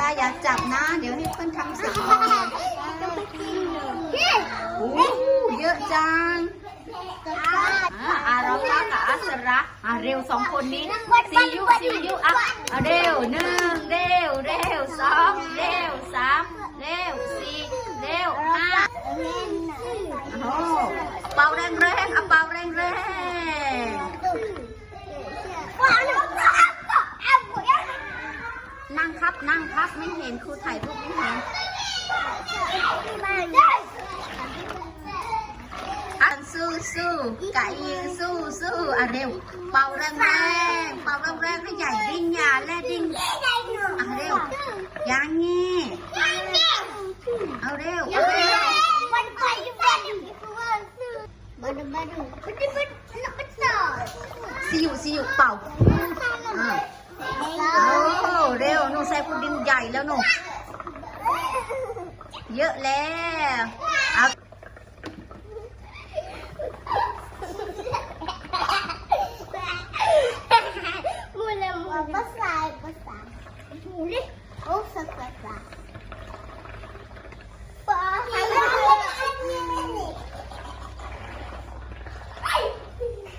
ตาอย่าจับนะ เดี๋ยวให้เพื่อนทำสีโอ้เยอะจังอาราฟากับอัสระอะเร็วสองคนนี้ซียุซียุอะเร็วหนึ่งเร็วเร็วสองเร็วสามเร็วสี่เร็วห้าโอ้เป่าแรงๆอะเป่าแรงๆ ไม่เห็นครูถ่ายรูปไม่เห็นอันสู้สู้ไก่ยิงสู้สู้อะเร็ว เป่าแรงแรงเป่าแรงแรงให้ใหญ่ดิ้งยาและดิ้งอะเร็วยังงี้เอาเร็วเอาเร็วซิวซิวเป่าอะโอ้เร็วหนูใส่พุดดิ้งใหญ่ แล้วหนูเยอะแล้วเอา Mulai mau besar besar. Mulai oh besar besar.